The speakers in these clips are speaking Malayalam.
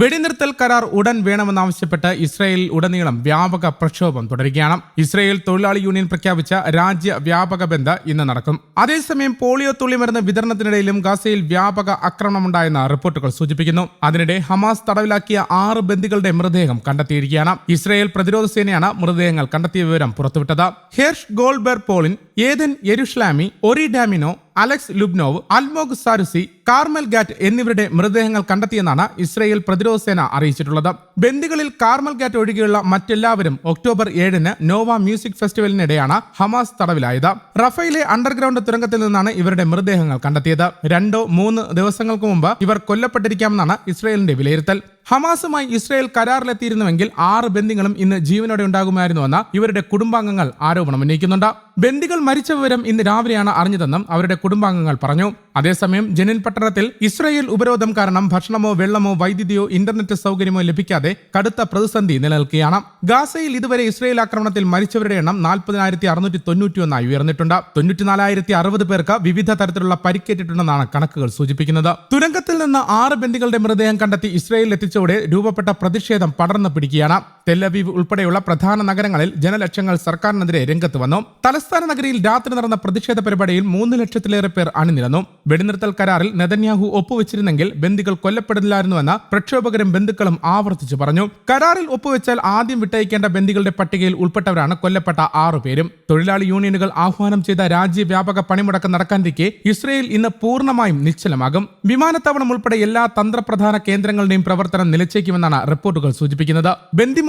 വെടിനിർത്തൽ കരാർ ഉടൻ വേണമെന്നാവശ്യപ്പെട്ട് ഇസ്രായേലിൽ ഉടനീളം വ്യാപക പ്രക്ഷോഭം തുടരുകയാണ്. ഇസ്രായേൽ തൊഴിലാളി യൂണിയൻ പ്രഖ്യാപിച്ച രാജ്യ വ്യാപക ബന്ധ ഇന്ന് നടക്കും. അതേസമയം പോളിയോ തുള്ളിമരുന്ന് വിതരണത്തിനിടയിലും ഗാസയിൽ വ്യാപക ആക്രമണമുണ്ടായെന്ന് റിപ്പോർട്ടുകൾ സൂചിപ്പിക്കുന്നു. അതിനിടെ ഹമാസ് തടവിലാക്കിയ ആറ് ബന്ദികളുടെ മൃതദേഹം കണ്ടെത്തിയിരിക്കുകയാണ്. ഇസ്രായേൽ പ്രതിരോധ സേനയാണ് മൃതദേഹങ്ങൾ കണ്ടെത്തിയ വിവരം പുറത്തുവിട്ടത്. Hersh Goldberg Polin Eden Yerushalmi Ori Danino Alex Lobanov Almog Sarusi Carmel Gat എന്നിവരുടെ മൃതദേഹങ്ങൾ കണ്ടെത്തിയെന്നാണ് ഇസ്രയേൽ പ്രതിരോധ സേന അറിയിച്ചിട്ടുള്ളത്. ബന്ദികളിൽ കാർമൽ ഗാറ്റ് ഒഴികെയുള്ള മറ്റെല്ലാവരും ഒക്ടോബർ ഏഴിന് നോവ മ്യൂസിക് ഫെസ്റ്റിവലിനിടെയാണ് ഹമാസ് തടവിലായത്. റഫയിലെ അണ്ടർഗ്രൗണ്ട് തുരങ്കത്തിൽ നിന്നാണ് ഇവരുടെ മൃതദേഹങ്ങൾ കണ്ടെത്തിയത്. രണ്ടോ മൂന്ന് ദിവസങ്ങൾക്ക് മുമ്പ് ഇവർ കൊല്ലപ്പെട്ടിരിക്കാമെന്നാണ് ഇസ്രയേലിന്റെ വിലയിരുത്തൽ. ഹമാസുമായി ഇസ്രായേൽ കരാറിലെത്തിയിരുന്നുവെങ്കിൽ ആറ് ബന്ദികളും ഇന്ന് ജീവനോടെ ഉണ്ടാകുമായിരുന്നുവെന്ന് ഇവരുടെ കുടുംബാംഗങ്ങൾ ആരോപണം ഉന്നയിക്കുന്നുണ്ട്. ബന്ദികൾ മരിച്ച വിവരം ഇന്ന് രാവിലെയാണ് അറിഞ്ഞതെന്നും അവരുടെ കുടുംബാംഗങ്ങൾ പറഞ്ഞു. അതേസമയം ജനിൻ പട്ടണത്തിൽ ഇസ്രായേൽ ഉപരോധം കാരണം ഭക്ഷണമോ വെള്ളമോ വൈദ്യുതിയോ ഇന്റർനെറ്റ് സൗകര്യമോ ലഭിക്കാതെ കടുത്ത പ്രതിസന്ധി നിലനിൽക്കുകയാണ്. ഗാസയിൽ ഇതുവരെ ഇസ്രായേൽ ആക്രമണത്തിൽ മരിച്ചവരുടെ എണ്ണം നാൽപ്പതിനായിരത്തി അറുന്നൂറ്റി തൊണ്ണൂറ്റിയൊന്നായി ഉയർന്നിട്ടുണ്ട്. തൊണ്ണൂറ്റിനാലായിരത്തി അറുപത് പേർക്ക് വിവിധ തരത്തിലുള്ള പരിക്കേറ്റിട്ടുണ്ടെന്നാണ് കണക്കുകൾ സൂചിപ്പിക്കുന്നത്. തുരങ്കത്തിൽ നിന്ന് ആറ് ബന്ദികളുടെ മൃതദേഹം കണ്ടെത്തി ഇസ്രയേലിൽ എത്തിച്ചതോടെ രൂപപ്പെട്ട പ്രതിഷേധം പടർന്നു പിടിക്കുകയാണ് തെല്ലവീവ് ഉൾപ്പെടെയുള്ള പ്രധാന നഗരങ്ങളിൽ ജനലക്ഷങ്ങൾ സർക്കാരിനെതിരെ രംഗത്ത് വന്നു. തലസ്ഥാന നഗരിയിൽ രാത്രി നടന്ന പ്രതിഷേധ പരിപാടിയിൽ മൂന്ന് ലക്ഷത്തിലേറെ പേർ അണിനിരന്നു. വെടിനിർത്തൽ കരാറിൽ നെതന്യാഹു ഒപ്പുവെച്ചിരുന്നെങ്കിൽ ബന്ദികൾ കൊല്ലപ്പെടില്ലായിരുന്നുവെന്ന് പ്രക്ഷോഭകരും ബന്ധുക്കളും ആവർത്തിച്ചു പറഞ്ഞു. കരാറിൽ ഒപ്പുവെച്ചാൽ ആദ്യം വിട്ടയക്കേണ്ട ബന്ദികളുടെ പട്ടികയിൽ ഉൾപ്പെട്ടവരാണ് കൊല്ലപ്പെട്ട ആറു പേരും. തൊഴിലാളി യൂണിയനുകൾ ആഹ്വാനം ചെയ്ത രാജ്യവ്യാപക പണിമുടക്ക് നടക്കാനിരിക്കെ ഇസ്രയേൽ ഇന്ന് പൂർണമായും നിശ്ചലമാകും. വിമാനത്താവളം ഉൾപ്പെടെ എല്ലാ തന്ത്രപ്രധാന കേന്ദ്രങ്ങളുടെയും പ്രവർത്തനം നിലച്ചേക്കുമെന്നാണ് റിപ്പോർട്ടുകൾ സൂചിപ്പിക്കുന്നത്.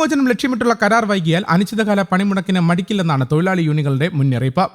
ബന്ദിമോചനം ലക്ഷ്യമിട്ടുള്ള കരാർ വൈകിയാൽ അനിശ്ചിതകാല പണിമുടക്കിന് മടിക്കില്ലെന്നാണ് തൊഴിലാളി യൂണിയനുകളുടെ മുന്നറിയിപ്പ്.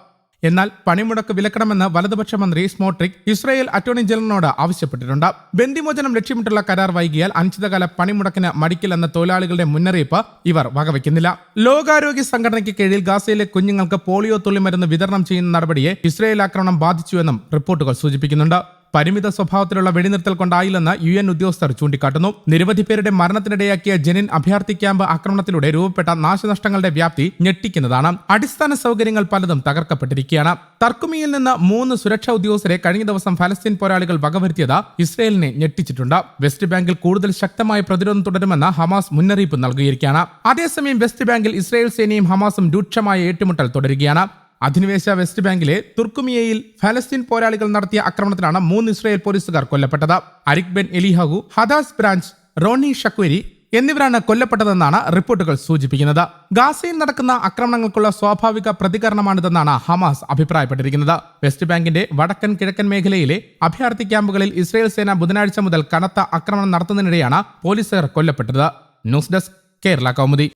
എന്നാൽ പണിമുടക്ക് വിലക്കണമെന്ന് വലതുപക്ഷ മന്ത്രി സ്മോട്രിക് ഇസ്രായേൽ അറ്റോർണി ജനറലിനോട് ആവശ്യപ്പെട്ടിട്ടുണ്ട്. ബന്ദിമോചനം ലക്ഷ്യമിട്ടുള്ള കരാർ വൈകിയാൽ അനിശ്ചിതകാല പണിമുടക്കിന് മടിക്കില്ലെന്ന തൊഴിലാളികളുടെ മുന്നറിയിപ്പ് ഇവർ വകവയ്ക്കുന്നില്ല ലോകാരോഗ്യ സംഘടനയ്ക്ക് കീഴിൽ ഗാസയിലെ കുഞ്ഞുങ്ങൾക്ക് പോളിയോ തുള്ളിമരുന്ന് വിതരണം ചെയ്യുന്ന നടപടിയെ ഇസ്രായേൽ ആക്രമണം ബാധിച്ചുവെന്നും റിപ്പോർട്ടുകൾ സൂചിപ്പിക്കുന്നുണ്ട്. പരിമിത സ്വഭാവത്തിലുള്ള വെടിനിർത്തൽ കൊണ്ടായില്ലെന്ന് യു എൻ ഉദ്യോഗസ്ഥർ ചൂണ്ടിക്കാട്ടുന്നു. നിരവധി പേരുടെ മരണത്തിനിടയാക്കിയ ജനിൻ അഭയാർത്ഥി ക്യാമ്പ് ആക്രമണത്തിലൂടെ രൂപപ്പെട്ട നാശനഷ്ടങ്ങളുടെ വ്യാപ്തി ഞെട്ടിക്കുന്നതാണ്. അടിസ്ഥാന സൗകര്യങ്ങൾ പലതും തകർക്കപ്പെട്ടിരിക്കുകയാണ്. തർക്കുമിയിൽ നിന്ന് മൂന്ന് സുരക്ഷാ ഉദ്യോഗസ്ഥരെ കഴിഞ്ഞ ദിവസം ഫലസ്തീൻ പോരാളികൾ വകവരുത്തിയത് ഇസ്രയേലിനെ ഞെട്ടിച്ചിട്ടുണ്ട്. വെസ്റ്റ് ബാങ്കിൽ കൂടുതൽ ശക്തമായ പ്രതിരോധം തുടരുമെന്ന് ഹമാസ് മുന്നറിയിപ്പ് നൽകിയിരിക്കുകയാണ്. അതേസമയം വെസ്റ്റ് ബാങ്കിൽ ഇസ്രയേൽ സേനയും ഹമാസും രൂക്ഷമായ ഏറ്റുമുട്ടൽ തുടരുകയാണ്. അധിനിവേശ വെസ്റ്റ് ബാങ്കിലെ തുർക്കുമിയയിൽ ഫലസ്തീൻ പോരാളികൾ നടത്തിയ ആക്രമണത്തിലാണ് മൂന്ന് ഇസ്രായേൽ പോലീസുകാർ കൊല്ലപ്പെട്ടത്. Arik Ben Elihu Hadas Branch Roni Shakuri എന്നിവരാണ് കൊല്ലപ്പെട്ടതെന്നാണ് റിപ്പോർട്ടുകൾ സൂചിപ്പിക്കുന്നത്. ഗാസയിൽ നടക്കുന്ന ആക്രമണങ്ങൾക്കുള്ള സ്വാഭാവിക പ്രതികരണമാണിതെന്നാണ് ഹമാസ് അഭിപ്രായപ്പെട്ടിരിക്കുന്നത്. വെസ്റ്റ് ബാങ്കിന്റെ വടക്കൻ കിഴക്കൻ മേഖലയിലെ അഭയാർത്ഥി ക്യാമ്പുകളിൽ ഇസ്രായേൽ സേന ബുധനാഴ്ച മുതൽ കനത്ത ആക്രമണം നടത്തുന്നതിനിടെയാണ് പോലീസുകാർ കൊല്ലപ്പെട്ടത്. News desk Kerala Kaumudi.